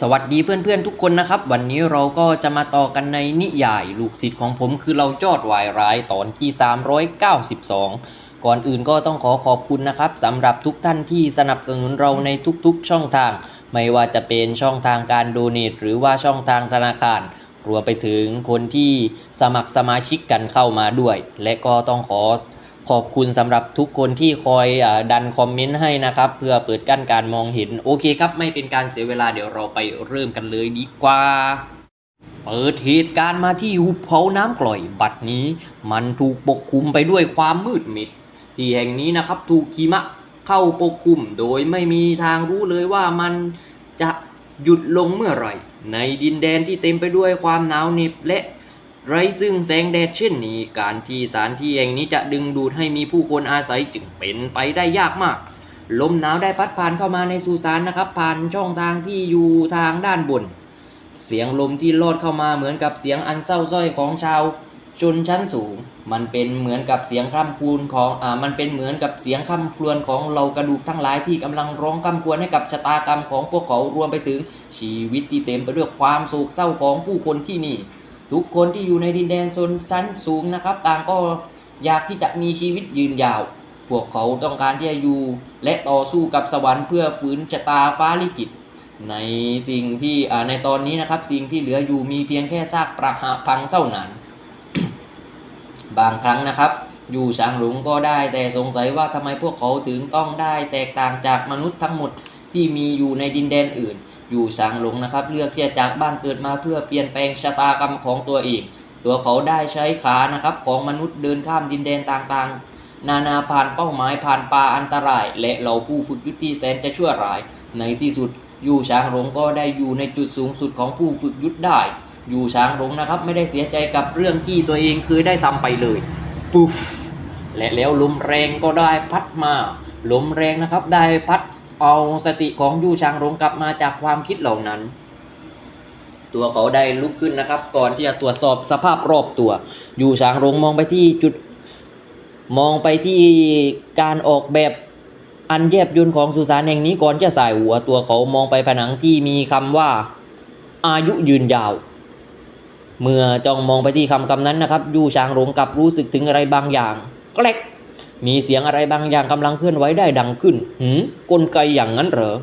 สวัสดีเพื่อนๆทุกคนนะครับ วันนี้เราก็จะมาต่อกันในนิยายลูกศิษย์ของผมคือเราจอดวายร้ายตอนที่ 392 ก่อนอื่นก็ต้องขอขอบคุณนะครับสำหรับทุกท่านที่สนับสนุนเราในทุกๆช่องทาง ไม่ว่าจะเป็นช่องทางการโดเนทหรือว่าช่องทางธนาคารรวมไปถึงคนที่สมัครสมาชิกกันเข้ามาด้วย และก็ต้องขอ ขอบคุณสำหรับทุกคนที่คอยอดันคอมเมนต์ให้นะครับ เพื่อเปิดกั้นการมองเห็น โอเคครับ ไม่เป็นการเสียเวลาเดี๋ยวเราไปเริ่มกันเลยดีกว่าเปิดเหตุการณ์มาที่หุบเขาน้ำกร่อย บัดนี้มันถูกปกคลุมไปด้วยความมืดมิด ที่แห่งนี้นะครับถูกหิมะเข้าปกคลุมโดยไม่มีทางรู้เลยว่ามันจะหยุดลงเมื่อไหร่ ในดินแดนที่เต็มไปด้วยความหนาวเหน็บและ ไรซึ่งแสงแดดเช่นนี้การที่สถานที่แห่งนี้จะดึงดูดให้มีผู้คนอาศัยจึงเป็นไปได้ยากมาก ลมหนาวได้พัดผ่านเข้ามาในสุสานนะครับ ผ่านช่องทางที่อยู่ทางด้านบน เสียงลมที่ลอดเข้ามาเหมือนกับเสียงอันเศร้าส้อยของชาวชนชั้นสูง มันเป็นเหมือนกับเสียงคร่ำครวญของอ่ามันเป็นเหมือนกับเสียงคร่ำครวญของเหล่ากระดูกทั้งหลายที่กำลังร้องคร่ำครวญให้กับชะตากรรมของพวกเขารวมไปถึงชีวิตที่เต็มไปด้วยความโศกเศร้าของผู้คนที่นี่ ทุกคนที่อยู่ในดินแดนชนชั้นสูงนะครับต่างก็อยากที่จะมีชีวิตยืนยาว พวกเขาต้องการที่จะอยู่และต่อสู้กับสวรรค์เพื่อฝืนชะตาฟ้าลิขิตในสิ่งที่ในตอนนี้นะครับ สิ่งที่เหลืออยู่มีเพียงแค่ซากปรักหักพังเท่านั้น บางครั้งนะครับ อยู่ช้างหลงก็ได้แต่สงสัยว่าทำไมพวกเขาถึงต้องได้แตกต่างจากมนุษย์ทั้งหมดที่มีอยู่ในดินแดนอื่น อยู่ช้างหลงนะครับ เลือกที่จะจากบ้านเกิดมาเพื่อเปลี่ยนแปลงชะตากรรมของตัวเอง ตัวเขาได้ใช้ขานะครับของมนุษย์เดินข้ามดินแดนต่างๆ นานาผ่านเป้าหมายผ่านป่าอันตราย และเหล่าผู้ฝึกยุทธที่แสนจะชั่วร้าย ในที่สุดอยู่ช้างหลงก็ได้อยู่ในจุดสูงสุดของผู้ฝึกยุทธได้ อยู่ช้างหลงนะครับ ไม่ได้เสียใจกับเรื่องที่ตัวเองเคยได้ทำไปเลยปุ๊บและแล้วลมแรงก็ได้พัดมาลมแรงนะครับได้พัด เอาสติของยู่ชางหลงกลับมาจากความคิดเหล่านั้น ตัวเขาได้ลุกขึ้นนะครับ ก่อนที่จะตรวจสอบสภาพรอบตัว อยู่ชางหลงมองไปที่จุดมองไปที่การออกแบบอันแยบยลของสุสานแห่งนี้ก่อนจะสายหัวตัวเขามองไปผนังที่มีคำว่าอายุยืนยาว เมื่อจ้องมองไปที่คำคำนั้นนะครับ ยู่ชางหลงกลับรู้สึกถึงอะไรบางอย่างแกลก มีเสียงอะไรบางอย่างกำลังเคลื่อนไหวได้ดังขึ้นหืมกลไกอย่างนั้นเหรอ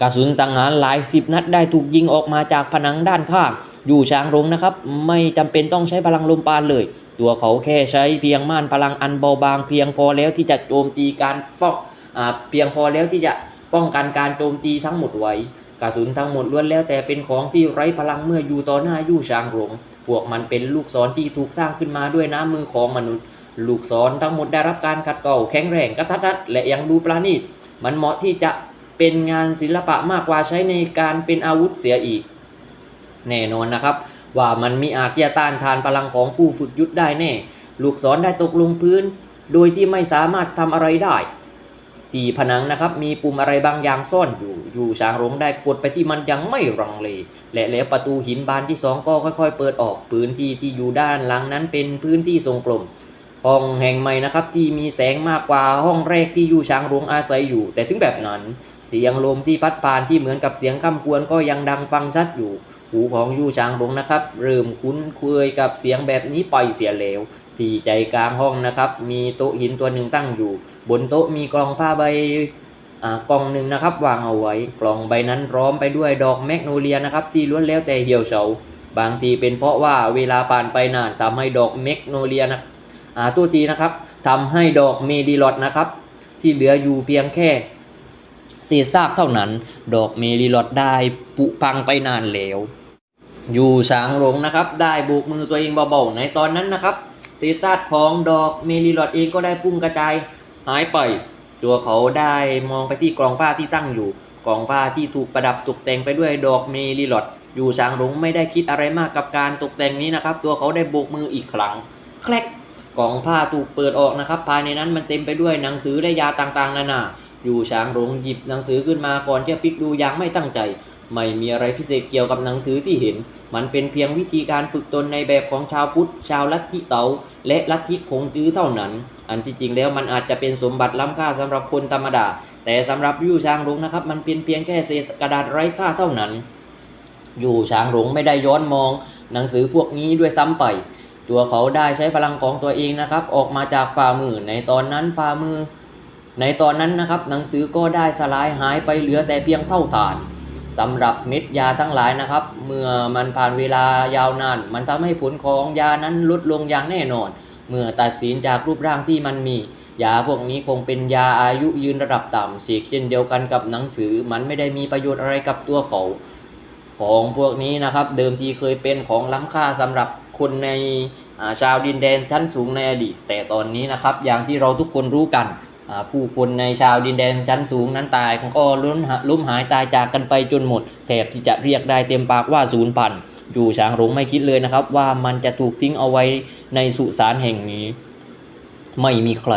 กระสุนสังหารหลายสิบนัดได้ถูกยิงออกมาจากผนังด้านข้าง อยู่ช้างหลงนะครับ ไม่จำเป็นต้องใช้พลังลมปราณเลย ตัวเขาแค่ใช้เพียงม่านพลังอันเบาบางเพียงพอแล้วที่จะโจมตีการป้องอเพียงพอแล้วที่จะป้องกันการโจมตีทั้งหมดไว้ กระสุนทั้งหมดล้วนแล้วแต่เป็นของที่ไร้พลังเมื่ออยู่ต่อหน้ายู่ช้างหลงพวกมันเป็นลูกศรที่ถูกสร้างขึ้นมาด้วยน้ำมือของมนุษย์ ลูกศรทั้งหมดได้รับการขัดเกลาแข็งแรงกระทัดรัดและยังดูประณีตมันเหมาะที่จะเป็นงานศิลปะมากกว่าใช้ในการเป็นอาวุธเสียอีก แน่นอนนะครับ ว่ามันมีอาจจะต้านทานพลังของผู้ฝึกยุทธได้แน่ ลูกศรได้ตกลงพื้น โดยที่ไม่สามารถทำอะไรได้ ที่ผนังนะครับมีปุ่มอะไรบางอย่างซ่อนอยู่ อยู่ช้างหลงได้กดไปที่มันยังไม่รังเล และแล้วประตูหินบานที่สองก็ค่อย ๆ เปิดออกพื้นที่ที่อยู่ด้านหลังนั้นเป็นพื้นที่ทรงกลม ห้องแห่งใหม่นะครับที่มีแสงมากกว่าห้องแรกที่ยู่ช้างหลวงอาศัยอยู่ แต่ถึงแบบนั้น เสียงลมที่พัดผ่านที่เหมือนกับเสียงคำกวนก็ยังดังฟังชัดอยู่ หูของยู่ช้างหลวงนะครับ เริ่มคุ้นเคยกับเสียงแบบนี้ไปเสียแล้วที่ใจกลางห้องนะครับ มีโต๊ะหินตัวหนึ่งตั้งอยู่ บนโต๊ะมีกล่องผ้าใบอ่ากล่องหนึ่งนะครับวางเอาไว้ กล่องใบนั้นร้อมไปด้วยดอกแมกโนเลียนะครับที่ล้วนแล้วแต่เหี่ยวเฉาบางทีเป็นเพราะว่าเวลาผ่านไปนานทำให้ดอกแมกโนเลียนะ อ่าตัวทีนะครับทำให้ดอกเมดิลอดนะครับ ที่เหลืออยู่เพียงแค่เศษซากเท่านั้น ดอกเมดิลอดได้ปุพังไปนานแล้วอยู่ช้างหลงนะครับ ได้โบกมือตัวเองเบาๆในตอนนั้นนะครับเศษซากของดอกเมลิลอดเองก็ได้พุ่งกระจายหายไป ตัวเขาได้มองไปที่กล่องผ้าที่ตั้งอยู่กล่องผ้าที่ถูกประดับตกแต่งไปด้วยดอกเมลิลอดอยู่ช้างหลงไม่ได้คิดอะไรมากกับการตกแต่งนี้นะครับ ตัวเขาได้โบกมืออีกครั้งแคลก กล่องผ้าถูกเปิดออกนะครับ ภายในนั้นมันเต็มไปด้วยหนังสือและยาต่างๆนานาอยู่ช้างหลงหยิบหนังสือขึ้นมาก่อนจะพลิกดูอย่างไม่ตั้งใจ ไม่มีอะไรพิเศษเกี่ยวกับหนังสือที่เห็น มันเป็นเพียงวิธีการฝึกตนในแบบของชาวพุทธ ชาวลัทธิเต๋าและลัทธิคงจื้อเท่านั้น อันที่จริงแล้วมันอาจจะเป็นสมบัติล้ำค่าสำหรับคนธรรมดา แต่สำหรับยู่ช้างหลงนะครับ มันเป็นเพียงแค่เศษกระดาษไร้ค่าเท่านั้น อยู่ช้างหลงไม่ได้ย้อนมอง หนังสือพวกนี้ด้วยซ้ำไป ตัวเขาได้ใช้พลังของตัวเองนะครับ ออกมาจากฝ่ามือในตอนนั้นฝ่ามือ ในตอนนั้นนะครับ หนังสือก็ได้สลายหายไปเหลือแต่เพียงเท่าฐานสำหรับเม็ดยาทั้งหลายนะครับ เมื่อมันผ่านเวลายาวนาน มันทำให้ผลของยานั้นลดลงอย่างแน่นอน เมื่อตัดสินจากรูปร่างที่มันมี ยาพวกนี้คงเป็นยาอายุยืนระดับต่ำเสกเช่นเดียวกันกับหนังสือ มันไม่ได้มีประโยชน์อะไรกับตัวเขา ของพวกนี้นะครับ เดิมทีเคยเป็นของล้ำค่าสำหรับ คนในชาวดินแดนชั้นสูงในอดีต แต่ตอนนี้นะครับ อย่างที่เราทุกคนรู้กันผู้คนในชาวดินแดนชั้นสูงนั้นตายก็ล้มล้มหายตายจากกันไปจนหมดแทบที่จะเรียกได้เต็มปากว่าศูนย์พันอยู่ช้างหลงไม่คิดเลยนะครับ ว่ามันจะถูกทิ้งเอาไว้ในสุสานแห่งนี้ ไม่มีใคร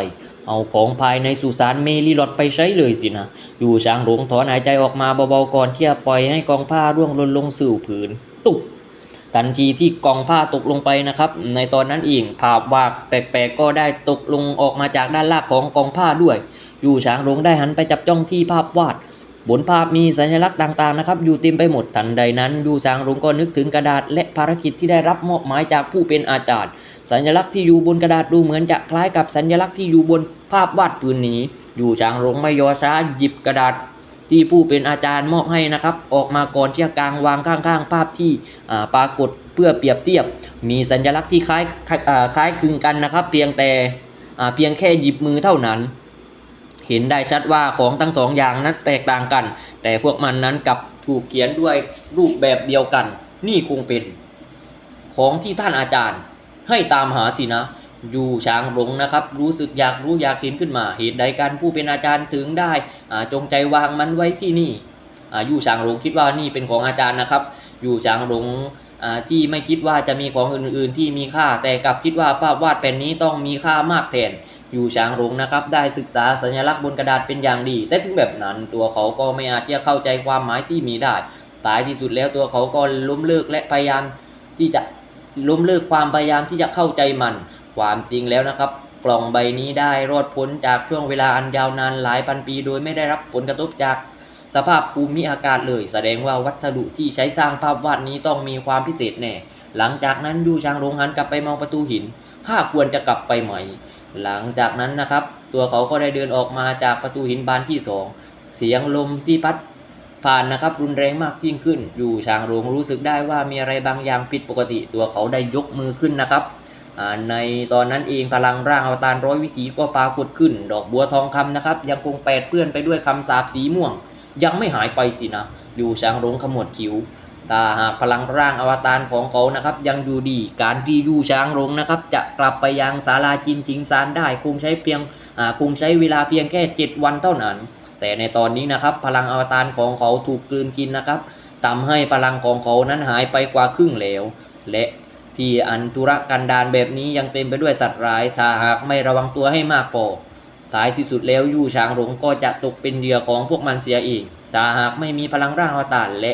เอาของภายในสุสานเมลีลอดไปใช้เลยสินะอยู่ช้างหลงถอนหายใจออกมาเบาๆก่อนที่จะปล่อยให้กองผ้าร่วงหล่นลงสู่ผืนตุก ทันทีที่กองผ้าตกลงไปนะครับ ในตอนนั้นเองภาพวาดแปลกๆก็ได้ตกลงออกมาจากด้านล่างของกองผ้าด้วย อยู่ช้างหลงได้หันไปจับจ้องที่ภาพวาด บนภาพมีสัญลักษณ์ต่างๆนะครับ อยู่เต็มไปหมดทันใดนั้นยูซางหลงก็นึกถึงกระดาษและภารกิจที่ได้รับมอบหมายจากผู้เป็นอาจารย์ สัญลักษณ์ที่อยู่บนกระดาษดูเหมือนจะคล้ายกับสัญลักษณ์ที่อยู่บนภาพวาดพื้นนี้ยูซางหลงไม่ยอช้าหยิบกระดาษ ที่ผู้เป็นอาจารย์มอบให้นะครับ ออกมาก่อนที่จะกลางวางข้างๆ ภาพที่ปรากฏเพื่อเปรียบเทียบ มีสัญลักษณ์ที่คล้ายคล้ายคลึงกันนะครับ เพียงแต่เพียงแค่หยิบมือเท่านั้น เห็นได้ชัดว่าของทั้งสองอย่างนั้นแตกต่างกัน แต่พวกมันนั้นกับถูกเขียนด้วยรูปแบบเดียวกัน นี่คงเป็น ของที่ท่านอาจารย์ให้ตามหาสินะ อยู่ช้างหลงนะครับ รู้สึกอยากรู้อยากเห็นขึ้นมา เหตุใดการผู้เป็นอาจารย์ถึงได้จงใจวางมันไว้ที่นี่อยู่ช้างหลงคิดว่านี่เป็นของอาจารย์นะครับ อยู่ช้างหลงที่ไม่คิดว่าจะมีของอื่นๆ ที่มีค่า แต่กลับคิดว่าภาพวาดแผ่นนี้ต้องมีค่ามากแทนอยู่ช้างหลงนะครับ ได้ศึกษาสัญลักษณ์บนกระดาษเป็นอย่างดี แต่ถึงแบบนั้นตัวเขาก็ไม่อาจจะเข้าใจความหมายที่มีได้ท้ายที่สุดแล้วตัวเขาก็ล้มเลิกและพยายามที่จะล้มเลิกความพยายามที่จะเข้าใจมัน ความจริงแล้วนะครับ กล่องใบนี้ได้รอดพ้นจากช่วงเวลาอันยาวนานหลายพันปี โดยไม่ได้รับผลกระทบจากสภาพภูมิอากาศเลย แสดงว่าวัสดุที่ใช้สร้างภาพวาดนี้ต้องมีความพิเศษแน่ หลังจากนั้นยูชางโรงหันกลับไปมองประตูหินข้าควรจะกลับไปไหม่ หลังจากนั้นนะครับ ตัวเขาก็ได้เดินออกมาจากประตูหินบานที่สองเสียงลมที่พัดผ่านนะครับรุนแรงมากยิ่งขึ้น อยู่ชางโรงรู้สึกได้ว่ามีอะไรบางอย่างผิดปกติ ตัวเขาได้ยกมือขึ้นนะครับ ในตอนนั้นเองพลังร่างอวตารร้อยวิถีก็ปรากฏขึ้น ดอกบัวทองคำนะครับ ยังคงแปดเปื้อนไปด้วยคำสาปสีม่วง ยังไม่หายไปสินะ อยู่ช้างรงขมวดคิ้วถ้าหากพลังร่างอวตารของเขานะครับ ยังอยู่ดีการที่ยูช้างรงนะครับ จะกลับไปยังศาลาจินจิงซานได้คงใช้เพียงคงใช้เวลาเพียงแค่ 7 วันเท่านั้น แต่ในตอนนี้นะครับ พลังอวตารของเขาถูกกลืนกินนะครับทำให้พลังของเขานั้นหายไปกว่าครึ่งแล้ว และ ที่อันตุรกันดารแบบนี้ยังเต็มไปด้วยสัตว์ร้าย ถ้าหากไม่ระวังตัวให้มากพอท้ายที่สุดแล้วยู่ช้างหลงก็จะตกเป็นเหยื่อของพวกมันเสียเองถ้าหากไม่มีพลังร่างอวตารและ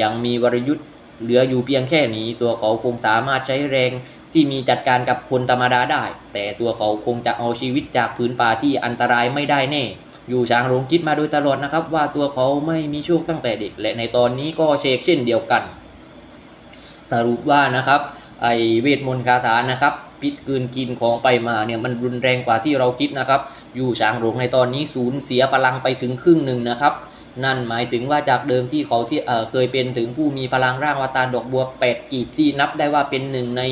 ยังมีวรยุทธ์เหลืออยู่เพียงแค่นี้ ตัวเขาคงสามารถใช้แรงที่มีจัดการกับคนธรรมดาได้ แต่ตัวเขาคงจะเอาชีวิตจากพื้นป่าที่อันตรายไม่ได้แน่ อยู่ช้างหลงคิดมาโดยตลอดนะครับ ว่าตัวเขาไม่มีโชคตั้งแต่เด็ก และในตอนนี้ก็เชกเช่นเดียวกัน สรุปว่านะครับ ไอเวทมนต์คาถานะครับ พิษกลืนกินของไปมาเนี่ยมันรุนแรงกว่าที่เราคิดนะครับ อยู่ช้างหลงในตอนนี้สูญเสียพลังไปถึงครึ่งหนึ่งนะครับ นั่นหมายถึงว่าจากเดิมที่เขาที่เออเคยเป็นถึงผู้มีพลังร่างวตารดอกบัว8กีบที่นับได้ว่าเป็นหนึ่งใน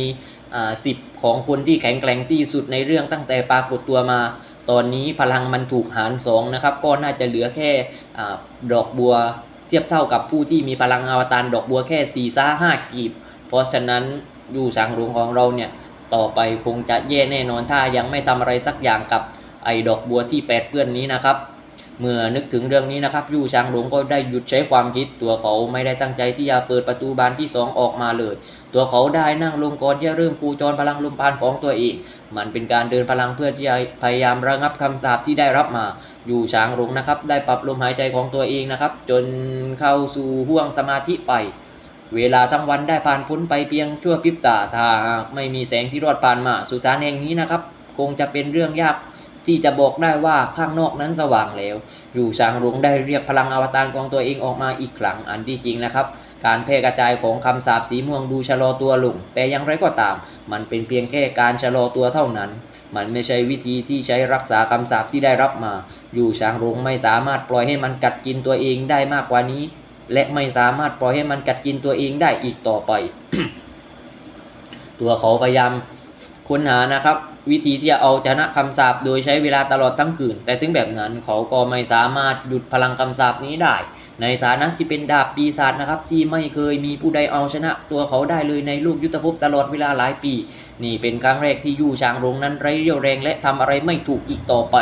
อ่าสิบของคนที่แข็งแกร่งที่สุดในเรื่องตั้งแต่ปรากฏตัวมา ตอนนี้พลังมันถูกหารสองนะครับ ก็น่าจะเหลือแค่อาดอกบัว เทียบเท่ากับผู้ที่มีพลังอวตารดอกบัวแค่4ี่ซ่าห้ากีบ เพราะฉะนั้น อยู่สังหลวงของเราเนี่ยต่อไปคงจะแย่แน่นอนถ้ายังไม่ทำอะไรสักอย่างกับไอ้ดอกบัวที่แปดเปื้อนนี้นะครับ เมื่อนึกถึงเรื่องนี้นะครับยู่ช้างหลวงก็ได้หยุดใช้ความคิดตัวเขาไม่ได้ตั้งใจที่จะเปิดประตูบานที่สองออกมาเลย ตัวเขาได้นั่งลงก่อนที่จะเริ่มปูจรพลังลมปานของตัวเองมันเป็นการเดินพลังเพื่อที่จะพยายามระงับคำสาปที่ได้รับมา อยู่ช้างหลงนะครับ ได้ปรับลมหายใจของตัวเองนะครับ จนเข้าสู่ห่วงสมาธิไป เวลาทั้งวันได้ผ่านพ้นไปเพียงชั่วพริบตาถ้าหากไม่มีแสงที่รอดผ่านมาสุสานแห่งนี้นะครับ คงจะเป็นเรื่องยากที่จะบอกได้ว่าข้างนอกนั้นสว่างแล้ว อยู่ช้างหลวงได้เรียกพลังอวตารของตัวเองออกมาอีกครั้งอันที่จริงนะครับ การแพร่กระจายของคำสาปสีม่วงดูชะลอตัวลง แต่อย่างไรก็ตาม มันเป็นเพียงแค่การชะลอตัวเท่านั้น มันไม่ใช่วิธีที่ใช้รักษาคำสาปที่ได้รับมา อยู่ช้างรงไม่สามารถปล่อยให้มันกัดกินตัวเองได้มากกว่านี้ และไม่สามารถปล่อยให้มันกัดกินตัวเองได้อีกต่อไป ตัวเขาพยายามค้นหานะครับ วิธีที่จะเอาชนะคำสาปโดยใช้เวลาตลอดทั้งคืน แต่ถึงแบบนั้นเขาก็ไม่สามารถหยุดพลังคำสาปนี้ได้ ในฐานะที่เป็นดาบปีศาจนะครับ ที่ไม่เคยมีผู้ใดเอาชนะ ตัวเขาได้เลยในลูกยุทธภพตลอดเวลาหลายปี นี่เป็นครั้งแรกที่ยู่ช้างรงนั้นไร้เรี่ยวแรงและทำอะไรไม่ถูกอีกต่อไป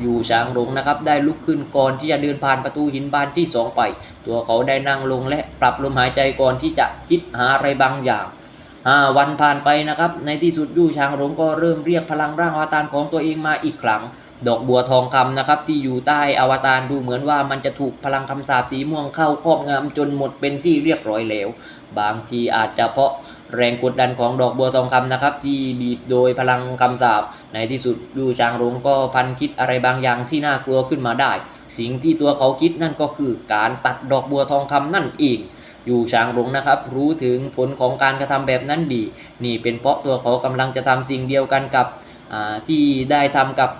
อยู่ช้างรงนะครับ ได้ลุกขึ้นก่อนที่จะเดินผ่านประตูหินบานที่สองไป ตัวเขาได้นั่งลงและปรับลมหายใจก่อนที่จะคิดหาอะไรบางอย่าง วันผ่านไปนะครับ ในที่สุดยู่ช้างรงก็เริ่มเรียกพลังร่างอวตารของตัวเองมาอีกครั้ง ดอกบัวทองคำนะครับ ที่อยู่ใต้อวตารดูเหมือนว่ามันจะถูกพลังคำสาปสีม่วงเข้าครอบงำจนหมดเป็นที่เรียบร้อยแล้ว บางทีอาจจะเพราะแรงกดดันของดอกบัวทองคำนะครับ ที่บีบโดยพลังคำสาปในที่สุดยู่ช้างรงก็พันคิดอะไรบางอย่างที่น่ากลัวขึ้นมาได้ สิ่งที่ตัวเขาคิดนั่นก็คือการตัดดอกบัวทองคำนั่นเอง อยู่ช้างหลงนะครับ รู้ถึงผลของการกระทำแบบนั้นดี นี่เป็นเพราะตัวเขากำลังจะทำสิ่งเดียวกันกับที่ได้ทำกับ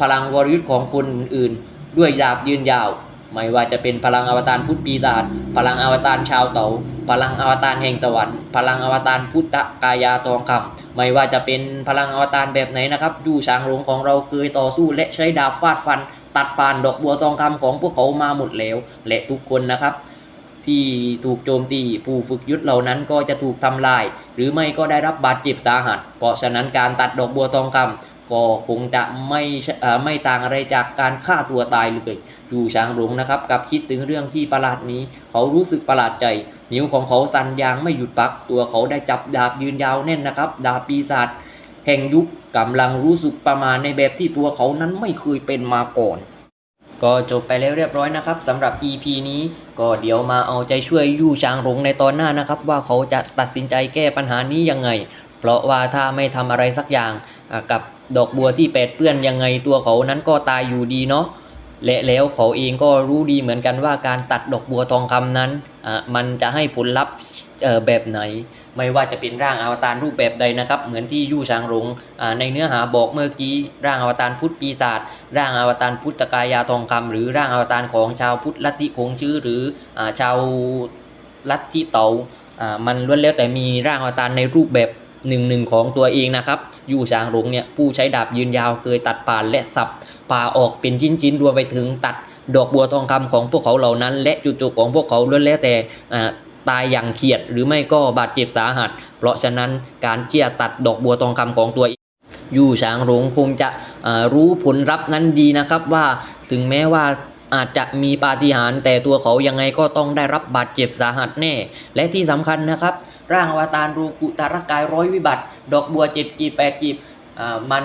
พลังวรยุทธ์ของคนอื่นด้วยดาบยืนยาว ไม่ว่าจะเป็นพลังอวตารพุทธปีศาจพลังอวตารชาวเต๋าพลังอวตารแห่งสวรรค์พลังอวตารพุทธกายาทองคำไม่ว่าจะเป็นพลังอวตารแบบไหนนะครับยู่ช้างหลงของเราเคยต่อสู้และใช้ดาบฟาดฟัน ตัดผ่านดอกบัวทองคำของพวกเขามาหมดแล้วและทุกคนนะครับ ที่ถูกโจมตีผู้ฝึกยุทธเหล่านั้นก็จะถูกทำลาย หรือไม่ก็ได้รับบาดเจ็บสาหัส เพราะฉะนั้นการตัดดอกบัวทองคำก็คงจะไม่ไม่ต่างอะไรจากการฆ่าตัวตายเลยอยู่ช้างหลงนะครับกับคิดถึงเรื่องที่ประหลาดนี้ เขารู้สึกประหลาดใจ นิ้วของเขาสั่นยางไม่หยุดพัก ตัวเขาได้จับดาบยืนยาวแน่นนะครับ ดาบปีศาจแห่งยุคกำลังรู้สึกประมาณในแบบที่ตัวเขานั้นไม่เคยเป็นมาก่อน ก็จบไปแล้วเรียบร้อยนะครับสำหรับ EP นี้ก็เดี๋ยวมาเอาใจช่วยยู่ชางหลงในตอนหน้านะครับ ว่าเขาจะตัดสินใจแก้ปัญหานี้ยังไง เพราะว่าถ้าไม่ทำอะไรสักอย่างกับดอกบัวที่แปดเปื้อนยังไงตัวเขานั้นก็ตายอยู่ดีเนาะ และแล้วเขาเองก็รู้ดีเหมือนกันว่าการตัดดอกบัวทองคำนั้นอะมันจะให้ผลลัพธ์เอ่อแบบไหน ไม่ว่าจะเป็นร่างอวตารรูปแบบใดนะครับ เหมือนที่ยู่ชางหลงอ่าในเนื้อหาบอกเมื่อกี้ร่างอวตารพุทธปีศาจร่างอวตารพุทธกายาทองคำหรือร่างอวตารของชาวพุทธลัทธิคงชื่อหรืออาชาวลัทธิเตาอ่ามันล้วนแล้วแต่มีร่างอวตารในรูปแบบ หนึ่งหนึ่งของตัวเองนะครับ ยู่ช้างหลงเนี่ยผู้ใช้ดาบยืนยาวเคยตัดป่านและสับป่าออกเป็นชิ้นๆรวมไปถึงตัดดอกบัวทองคำของพวกเขาเหล่านั้น และจุดจบของพวกเขาล้วนแล้วแต่ตายอย่างเขียดหรือไม่ก็บาดเจ็บสาหัส เพราะฉะนั้นการที่จะตัดดอกบัวทองคำของตัวเองยู่ช้างหลงคงจะรู้ผลลัพธ์นั้นดีนะครับว่าถึงแม้ว่า อาจจะมีปาฏิหาริย์แต่ตัวเขายังไงก็ต้องได้รับบาดเจ็บสาหัสแน่ และที่สำคัญนะครับ ร่างอวตารรูกุตารกายร้อยวิบัติ ดอกบัวเจ็ดกีบแปดกีบอ่ามัน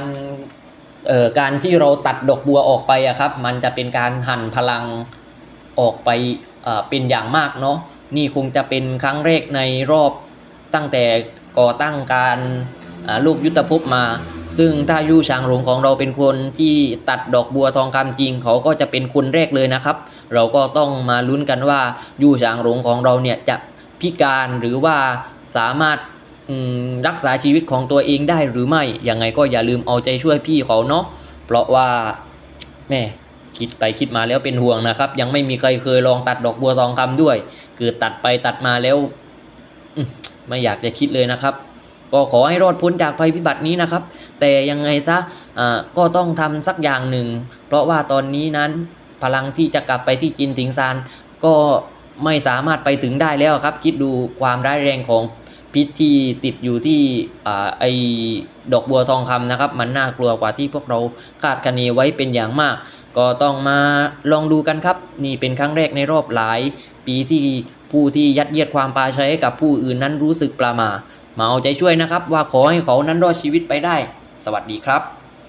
เอ่อการที่เราตัดดอกบัวออกไปอะครับ มันจะเป็นการหั่นพลังออกไปอ่าเป็นอย่างมากเนาะนี่คงจะเป็นครั้งแรกในรอบตั้งแต่ก่อตั้งการอาลูกยุทธภพมา ซึ่งถ้ายู่ช้างหลงของเราเป็นคนที่ตัดดอกบัวทองคำจริง เขาก็จะเป็นคนแรกเลยนะครับ เราก็ต้องมาลุ้นกันว่ายู่ช้างหลงของเราเนี่ยจะพิการหรือว่าสามารถรักษาชีวิตของตัวเองได้หรือไม่ยังไงก็อย่าลืมเอาใจช่วยพี่เขาเนาะเพราะว่าแม่คิดไปคิดมาแล้วเป็นห่วงนะครับ ยังไม่มีใครเคยลองตัดดอกบัวทองคำด้วย คือตัดไปตัดมาแล้ว ไม่อยากจะคิดเลยนะครับ ก็ขอให้รอดพ้นจากภัยพิบัตินี้นะครับ แต่ยังไงซะก็ต้องทำสักอย่างหนึ่ง เพราะว่าตอนนี้นั้นพลังที่จะกลับไปที่จินถิงซานก็ไม่สามารถไปถึงได้แล้วครับ คิดดูความร้ายแรงของพิษที่ติดอยู่ที่อไอดอกบัวทองคำนะครับ มันน่ากลัวกว่าที่พวกเราคาดคะเนไว้เป็นอย่างมาก ก็ต้องมาลองดูกันครับ นี่เป็นครั้งแรกในรอบหลาย ปีที่ผู้ที่ยัดเยียดความปาชัยให้กับผู้อื่นนั้นรู้สึกประหมา มาเอาใจช่วยนะครับ ว่าขอให้เขานั้นรอดชีวิตไปได้ สวัสดีครับ